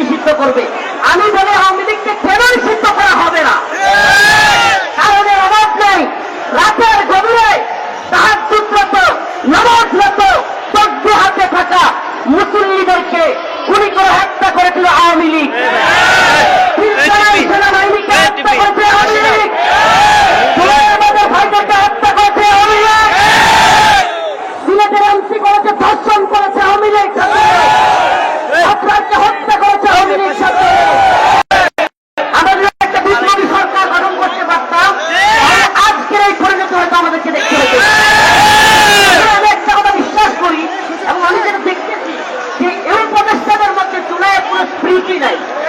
নিষিদ্ধ করবে। আমি বলে আওয়ামী লীগকে কেন নিষিদ্ধ করা হবে না? কারণে অভাব নেই। রাতের গভীরে তাহার দুর্গত নবাজরত তদ্বি হাতে থাকা মুসল্লিদেরকে গুলি করে হত্যা করেছিল আওয়ামী লীগ। সেনাবাহিনীকে স্প্রিটই নাই।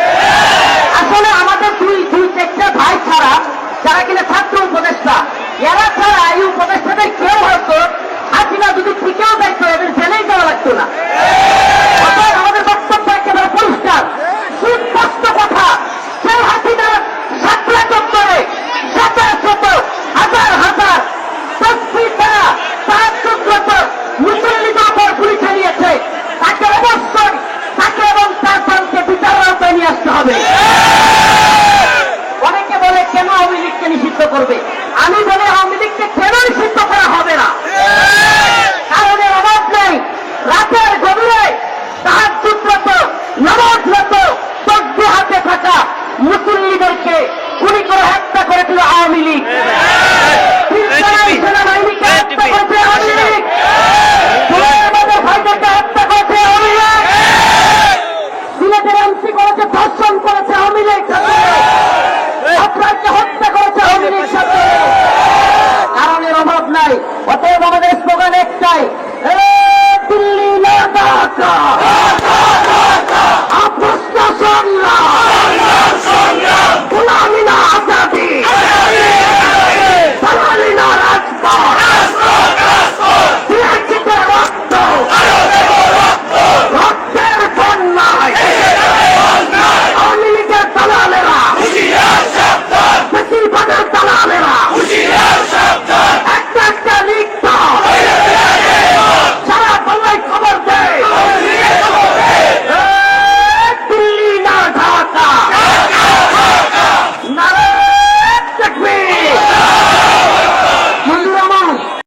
হবে। অনেকে বলে, কেন আওয়ামী লীগকে নিষিদ্ধ করবে? আমি বলে আওয়ামী লীগকে কেন নিষিদ্ধ করা হবে না? কারণের অভাব নেই। রাতের গভীরে তাহার যুদ্ধত নবাজরত সদ্য হাতে থাকা মুসলিমদেরকে গুলি করে হত্যা করেছিল আওয়ামী লীগ।